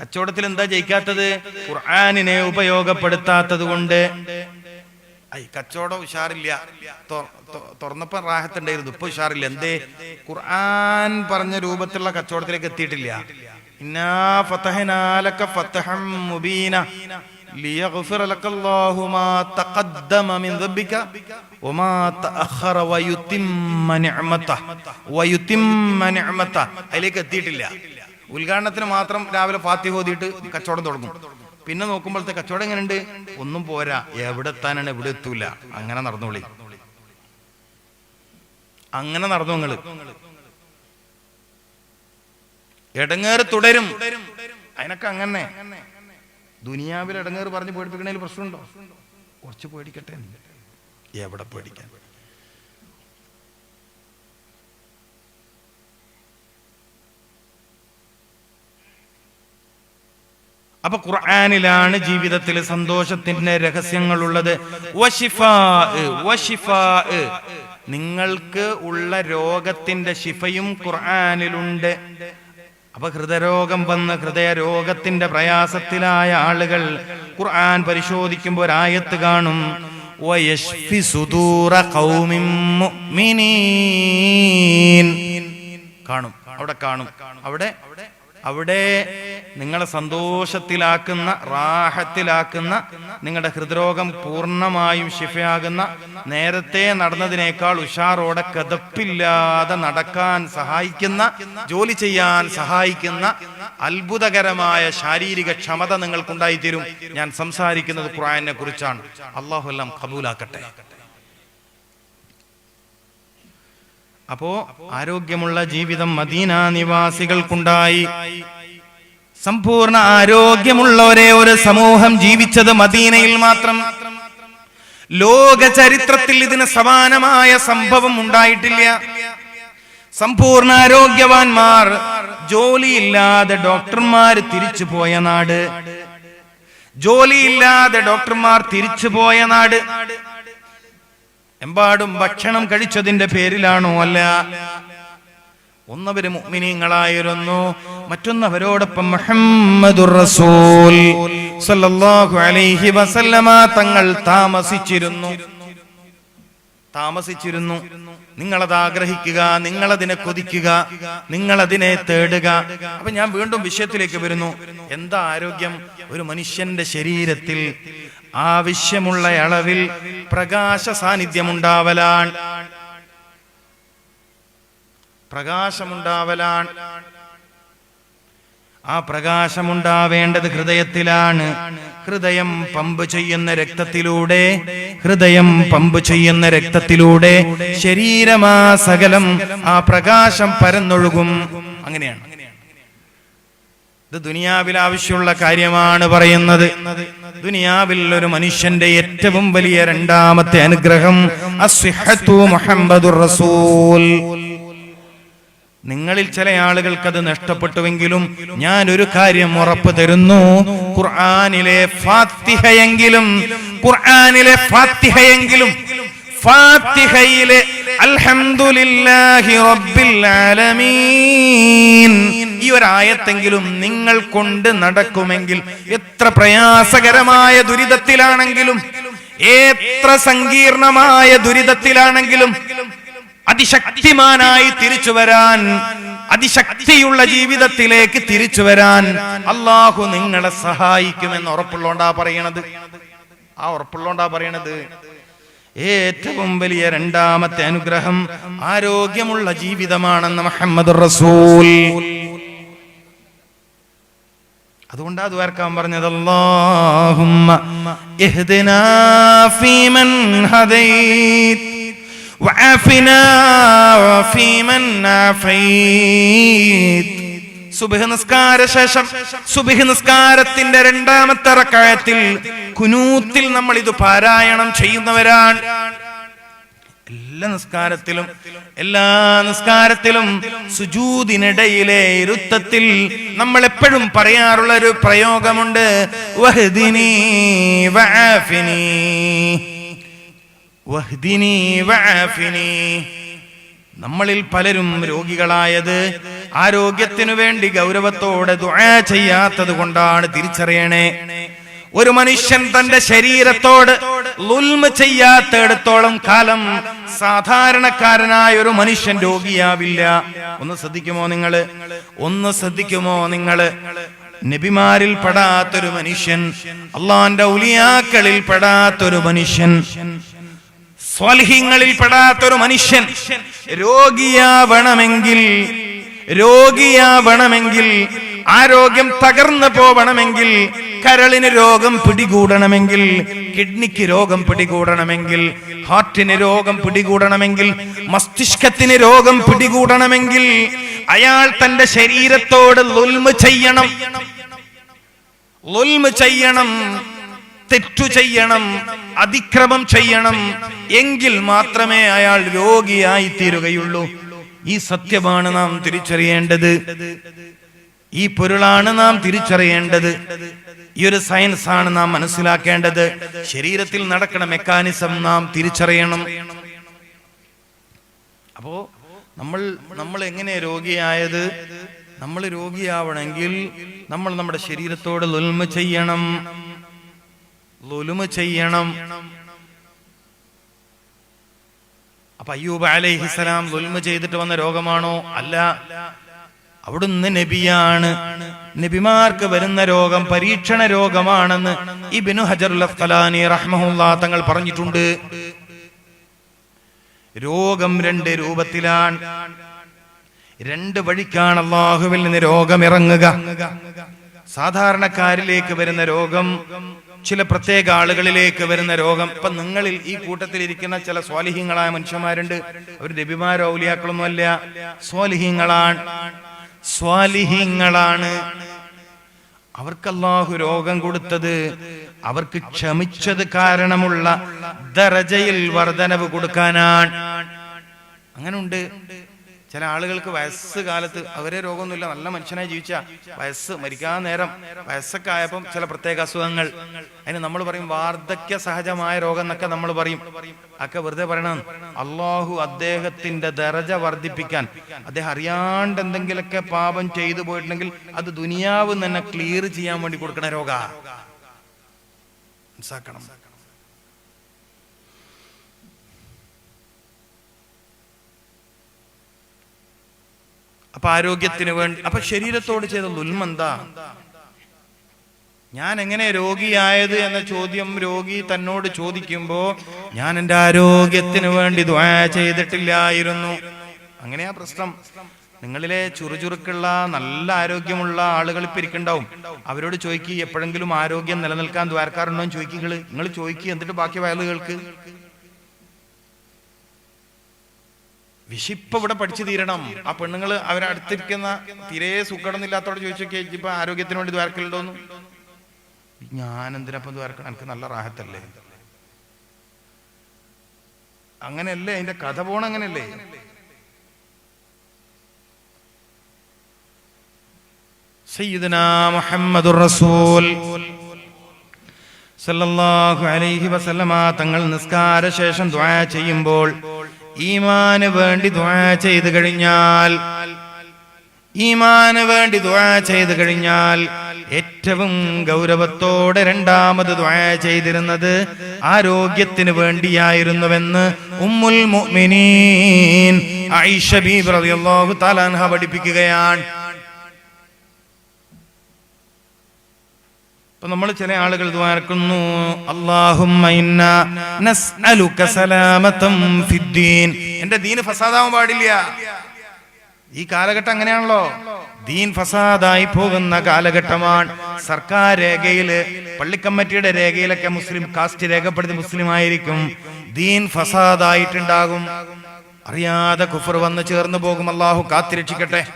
കച്ചവടത്തിൽ എന്താ ജയിക്കാത്തത്? ഖുർആാനിനെ ഉപയോഗപ്പെടുത്താത്തത് കൊണ്ട്. ഐ കച്ചവടം ഉഷാറില്ല. തുറന്നപ്പോ റാഹത്തുണ്ടായിരുന്നു. ഇപ്പൊ ഉഷാറില്ല. എന്തേ? ഖുർആൻ പറഞ്ഞ രൂപത്തിലുള്ള കച്ചവടത്തിലേക്ക് എത്തിയിട്ടില്ല. അതിലേക്ക് എത്തിയിട്ടില്ല. ഉദ്ഘാടനത്തിന് മാത്രം രാവിലെ ഫാത്തിഹ ഓതിയിട്ട് കച്ചവടം തുടങ്ങും. പിന്നെ നോക്കുമ്പോഴത്തെ കച്ചവടം എങ്ങനെയുണ്ട്? ഒന്നും പോരാ. എവിടെ എത്താനാണ്? എവിടെ എത്തൂല. അങ്ങനെ നടന്നോളി. അങ്ങനെ നടന്നു നിങ്ങൾ. എടങ്ങേറ് തുടരും. അതിനൊക്കെ അങ്ങനെ. ദുനിയാവിൽ എടങ്ങേറ് പറഞ്ഞ് പേടിപ്പിക്കണേൽ പ്രശ്നമുണ്ടോ? കുറച്ച് പേടിക്കട്ടെ എവിടെ പേടിക്കാൻ? അപ്പൊ ഖുർആാനിലാണ് ജീവിതത്തിൽ സന്തോഷത്തിന്റെ രഹസ്യങ്ങളുള്ളത്. നിങ്ങൾക്ക് ഉള്ള രോഗത്തിന്റെ ശിഫയും ഖുർആാനിലുണ്ട്. അപ്പൊ ഹൃദയരോഗം വന്ന് ഹൃദയരോഗത്തിന്റെ പ്രയാസത്തിലായ ആളുകൾ ഖുർആൻ പരിശോധിക്കുമ്പോൾ ഒരായത്ത് കാണും. കാണും. അവിടെ കാണും. അവിടെ അവിടെ നിങ്ങളെ സന്തോഷത്തിലാക്കുന്ന റാഹത്തിലാക്കുന്ന നിങ്ങളുടെ ഹൃദ്രോഗം പൂർണമായും ശിഫയാകുന്ന നേരത്തെ നടന്നതിനേക്കാൾ ഉഷാറോടെ കതപ്പില്ലാതെ നടക്കാൻ സഹായിക്കുന്ന ജോലി ചെയ്യാൻ സഹായിക്കുന്ന അത്ഭുതകരമായ ശാരീരിക ക്ഷമത നിങ്ങൾക്കുണ്ടായിത്തീരും. ഞാൻ സംസാരിക്കുന്നത് ഖുറാനെ കുറിച്ചാണ്. അള്ളാഹു എല്ലാം കബൂലാക്കട്ടെ. അപ്പോ ആരോഗ്യമുള്ള ജീവിതം മദീന നിവാസികൾക്കുണ്ടായി. സമ്പൂർണ ആരോഗ്യമുള്ള ഒരേ ഒരു സമൂഹം ജീവിച്ചത് മദീനയിൽ മാത്രം. ലോക ചരിത്രത്തിൽ ഇതിന് സമാനമായ സംഭവം ഉണ്ടായിട്ടില്ല. സമ്പൂർണ ആരോഗ്യവാന്മാർ ജോലിയില്ലാതെ ഡോക്ടർമാർ തിരിച്ചു പോയ നാട്. ജോലിയില്ലാതെ ഡോക്ടർമാർ തിരിച്ചു പോയ നാട്. എമ്പാടും ഭക്ഷണം കഴിച്ചതിന്റെ പേരിലാണോ അല്ല? ഒന്നവര് മുഅ്മിനീങ്ങളായിരുന്നു. മറ്റൊന്നവരോടൊപ്പം മുഹമ്മദുർ റസൂൽ സല്ലല്ലാഹു അലൈഹി വസല്ലമ തങ്ങൾ താമസിച്ചിരുന്നു. താമസിച്ചിരുന്നു. നിങ്ങളത് ആഗ്രഹിക്കുക നിങ്ങളതിനെ കൊതിക്കുക നിങ്ങളതിനെ തേടുക. അപ്പൊ ഞാൻ വീണ്ടും വിഷയത്തിലേക്ക് വരുന്നു. എന്താ ആരോഗ്യം? ഒരു മനുഷ്യന്റെ ശരീരത്തിൽ ആവശ്യമുള്ള അളവിൽ പ്രകാശ സാന്നിധ്യം സാന്നിധ്യമുണ്ടാവലാൻ പ്രകാശമുണ്ടാവലാൻ ആ പ്രകാശമുണ്ടാവേണ്ടത് ഹൃദയത്തിലാണ്. ഹൃദയം പമ്പ് ചെയ്യുന്ന രക്തത്തിലൂടെ ഹൃദയം പമ്പ് ചെയ്യുന്ന രക്തത്തിലൂടെ ശരീരമാ സകലം ആ പ്രകാശം പരന്നൊഴുകും. അങ്ങനെയാണ്. ഇത് ദുനിയാവിൽ ആവശ്യമുള്ള കാര്യമാണ് പറയുന്നത്. ദുനിയാവിൽ ഒരു മനുഷ്യന്റെ ഏറ്റവും വലിയ രണ്ടാമത്തെ അനുഗ്രഹം അസ്വിഹത്തു മുഹമ്മദുർ റസൂൽ. നിങ്ങളിൽ ചില ആളുകൾക്ക് അത് നഷ്ടപ്പെട്ടുവെങ്കിലും ഞാൻ ഒരു കാര്യം ഉറപ്പ് തരുന്നു. ഖുർആാനിലെ ഫാത്തിഹയെങ്കിലും ഖുർആാനിലെ ഫാത്തിഹയെങ്കിലും ഫാത്തിഹയിലെ അൽഹംദുലില്ലാഹി റബ്ബിൽ ആലമീൻ. ഈ ഒരായത്തെങ്കിലും നിങ്ങൾ കൊണ്ട് നടക്കുമെങ്കിൽ എത്ര പ്രയാസകരമായ ദുരിതത്തിലാണെങ്കിലും എത്ര സങ്കീർണമായ ദുരിതത്തിലാണെങ്കിലും അതിശക്തിമാനായി തിരിച്ചു വരാൻ അതിശക്തിയുള്ള ജീവിതത്തിലേക്ക് തിരിച്ചു വരാൻ അള്ളാഹു നിങ്ങളെ സഹായിക്കുമെന്ന് ഉറപ്പുള്ളോണ്ടാ പറയണത്. ആ ഉറപ്പുള്ളോണ്ടാ പറയണത്. ഏറ്റവും വലിയ രണ്ടാമത്തെ അനുഗ്രഹം ആരോഗ്യമുള്ള ജീവിതമാണെന്ന് മുഹമ്മദ് റസൂൽ. അതുകൊണ്ടാ ദ്വാർക്കാൻ പറഞ്ഞത് അല്ലാഹുമ്മ ഇഹ്ദിനാ ഫീമൻ ഹദൈത്. وعافنا فيمن عافيت സുബഹ് നിസ്കാര ശേഷം സുബഹ് നിസ്കാരത്തിന്റെ രണ്ടാമത്തെ റക്കായത്തിൽ കുനൂത്തിൽ നമ്മൾ ഇത് പാരായണം ചെയ്യുന്നവരാണ് എല്ലാ നിസ്കാരത്തിലും എല്ലാ നിസ്കാരത്തിലും സുജൂദിനിടയിലെ ഇരുത്തത്തിൽ നമ്മൾ എപ്പോഴും പറയാറുള്ള ഒരു പ്രയോഗമുണ്ട് വഹ്ദിനി വആഫിനി വഹ്ദിനി വആഫിനി നമ്മളിൽ പലരും രോഗികളായത് ആരോഗ്യത്തിനു വേണ്ടി ഗൗരവത്തോടെ ദുആ ചെയ്യാത്തത് കൊണ്ടാണ് തിരിച്ചറിയണേ. ഒരു മനുഷ്യൻ തന്റെ ശരീരത്തോട് ലുൽമ ചെയ്യാത്തടത്തോളം കാലം സാധാരണക്കാരനായ ഒരു മനുഷ്യൻ രോഗിയാവില്ല. ഒന്ന് ശ്രദ്ധിക്കുമോ നിങ്ങൾ? ഒന്ന് ശ്രദ്ധിക്കുമോ നിങ്ങൾ? നബിമാരിൽ പെടാത്തൊരു മനുഷ്യൻ അള്ളാന്റെ ഉലിയാക്കളിൽ പെടാത്തൊരു മനുഷ്യൻ. സ്വൽഹിങ്ങളിൽ പെടാത്തൊരു മനുഷ്യൻ രോഗിയാവണമെങ്കിൽ രോഗിയാവണമെങ്കിൽ ആരോഗ്യം തകർന്നു പോവണമെങ്കിൽ കരളിന് രോഗം പിടികൂടണമെങ്കിൽ കിഡ്നിക്ക് രോഗം പിടികൂടണമെങ്കിൽ ഹാർട്ടിന് രോഗം പിടികൂടണമെങ്കിൽ മസ്തിഷ്കത്തിന് രോഗം പിടികൂടണമെങ്കിൽ അയാൾ തന്റെ ശരീരത്തോട് ലുൽമ ചെയ്യണം. ചെയ്യണം. തെറ്റു ചെയ്യണം അതിക്രമം ചെയ്യണം എങ്കിൽ മാത്രമേ അയാൾ രോഗിയായി തീരുകയുള്ളൂ ഈ സത്യമാണ് നാം തിരിച്ചറിയേണ്ടത്. ഈ പൊരുളാണ് നാം തിരിച്ചറിയേണ്ടത്. ഈ ഒരു സയൻസ് ആണ് നാം മനസ്സിലാക്കേണ്ടത്. ശരീരത്തിൽ നടക്കുന്ന മെക്കാനിസം നാം തിരിച്ചറിയണം. അപ്പോ നമ്മൾ നമ്മൾ എങ്ങനെ രോഗിയായത്? നമ്മൾ രോഗിയാവണമെങ്കിൽ നമ്മൾ നമ്മുടെ ശരീരത്തോട് ലുൽമ ചെയ്യണം. ലുലുമ ചെയ്യണം. അപ്പൊ അയ്യൂബ് അലൈഹിസലാം ലുൽമ ചെയ്തിട്ട് വന്ന രോഗമാണോ? അല്ല. അവിടുന്ന് നബിയാണ്. നബിമാർക്ക് വരുന്ന രോഗം പരീക്ഷണ രോഗമാണെന്ന് ഇബിനു അഫ്തലാനി റഹ്മഹുല്ലാ തങ്ങൾ പറഞ്ഞിട്ടുണ്ട്. രോഗം രണ്ട് രൂപത്തിലാണ്. രണ്ട് വഴിക്കാണ് അള്ളാഹുവിൽ നിന്ന് രോഗം ഇറങ്ങുക. സാധാരണക്കാരിലേക്ക് വരുന്ന രോഗം ചില പ്രത്യേക ആളുകളിലേക്ക് വരുന്ന രോഗം. ഇപ്പൊ നിങ്ങളിൽ ഈ കൂട്ടത്തിൽ ഇരിക്കുന്ന ചില സ്വാലിഹ്യങ്ങളായ മനുഷ്യന്മാരുണ്ട്. അവർ രബിമാരോ ഔലിയാക്കളൊന്നും അല്ല സ്വാലിഹ്യങ്ങളാണ് സ്വാലിഹ്യങ്ങളാണ് അവർക്ക് രോഗം കൊടുത്തത് അവർക്ക് ക്ഷമിച്ചത് കാരണമുള്ള ദരജയിൽ വർധനവ് കൊടുക്കാനാണ്. അങ്ങനെ ഉണ്ട് ചില ആളുകൾക്ക് വയസ്സ് കാലത്ത് അവരെ രോഗമൊന്നുമില്ല. നല്ല മനുഷ്യനായി ജീവിച്ച വയസ്സ് മരിക്കാൻ നേരം വയസ്സൊക്കെ ആയപ്പം ചില പ്രത്യേക അസുഖങ്ങൾ. അതിന് നമ്മൾ പറയും വാർദ്ധക്യ സഹജമായ രോഗം എന്നൊക്കെ നമ്മൾ പറയും. ഒക്കെ വെറുതെ പറയണം. അള്ളാഹു അദ്ദേഹത്തിന്റെ ദരജ വർദ്ധിപ്പിക്കാൻ അദ്ദേഹം അറിയാണ്ട് എന്തെങ്കിലുമൊക്കെ പാപം ചെയ്തു പോയിട്ടുണ്ടെങ്കിൽ അത് ദുനിയാവ് തന്നെ ക്ലിയർ ചെയ്യാൻ വേണ്ടി കൊടുക്കണ രോഗ. മനസ്സാക്കണം. അപ്പൊ ആരോഗ്യത്തിന് വേണ്ടി അപ്പൊ ശരീരത്തോട് ചെയ്ത ദുൽമന്താ ഞാൻ എങ്ങനെ രോഗിയായത് എന്ന ചോദ്യം രോഗി തന്നോട് ചോദിക്കുമ്പോ ഞാൻ എന്റെ ആരോഗ്യത്തിന് വേണ്ടി ചെയ്തിട്ടില്ലായിരുന്നു. അങ്ങനെയാ പ്രശ്നം. നിങ്ങളിലെ ചുറുചുറുക്കുള്ള നല്ല ആരോഗ്യമുള്ള ആളുകൾ ഇപ്പൊ അവരോട് ചോദിക്കുക എപ്പോഴെങ്കിലും ആരോഗ്യം നിലനിൽക്കാൻ ദ്വാരക്കാരുണ്ടോ? എന്ന് ചോദിക്കുക നിങ്ങൾ ചോദിക്കുക എന്നിട്ട് ബാക്കി വയലുകൾക്ക്. വിശിപ്പ് ഇവിടെ പഠിച്ചു തീരണം. ആ പെണ്ണുങ്ങൾ അവരടുത്തിരിക്കുന്ന തീരെ സുഖടന്നില്ലാത്തോടെ ചോദിച്ചു ഇപ്പൊ ആരോഗ്യത്തിന് വേണ്ടി ദ്വാരക്കലുണ്ടോന്നു? ഞാൻ എന്തിനപ്പം ദ്വാരക്കണം? എനിക്ക് നല്ല റാഹത്തല്ലേ? അങ്ങനെയല്ലേ? അതിന്റെ കഥ പോണ അങ്ങനെയല്ലേ? സയ്യിദനാ റസൂൽ സല്ലല്ലാഹു അലൈഹി വസല്ലമ തങ്ങൾ നിസ്കാര ശേഷം ദുആ ചെയ്യുമ്പോൾ ഈമാന് വേണ്ടി ദുആ ചെയ്ത് കഴിഞ്ഞാൽ ഈമാന് വേണ്ടി ദുആ ചെയ്ത് കഴിഞ്ഞാൽ ഏറ്റവും ഗൗരവത്തോടെ രണ്ടാമത് ദുആ ചെയ്തിരുന്നത് ആരോഗ്യത്തിന് വേണ്ടിയായിരുന്നുവെന്ന് ഉമ്മുൽ മുഅ്മിനീൻ ആയിഷ ബീബി റളിയല്ലാഹു തആല പഠിപ്പിക്കുകയാണ്. ഇപ്പൊ നമ്മൾ ചില ആളുകൾ ദ്വാരക്കുന്നു എന്റെ ദീൻ ഫസാദാവാൻ പാടില്ല. ഈ കാലഘട്ടം അങ്ങനെയാണല്ലോ. ദീൻ ഫസാദായി പോകുന്ന കാലഘട്ടമാണ്. സർക്കാർ രേഖയിൽ പള്ളിക്കമ്മിറ്റിയുടെ രേഖയിലൊക്കെ മുസ്ലിം കാസ്റ്റ് രേഖപ്പെടുത്തി മുസ്ലിം ആയിരിക്കും ദീൻ ഫസാദായിട്ടുണ്ടാകും. അറിയാതെ കുഫർ വന്ന് ചേർന്ന് പോകും. അള്ളാഹു കാത്തിരക്ഷിക്കട്ടെ.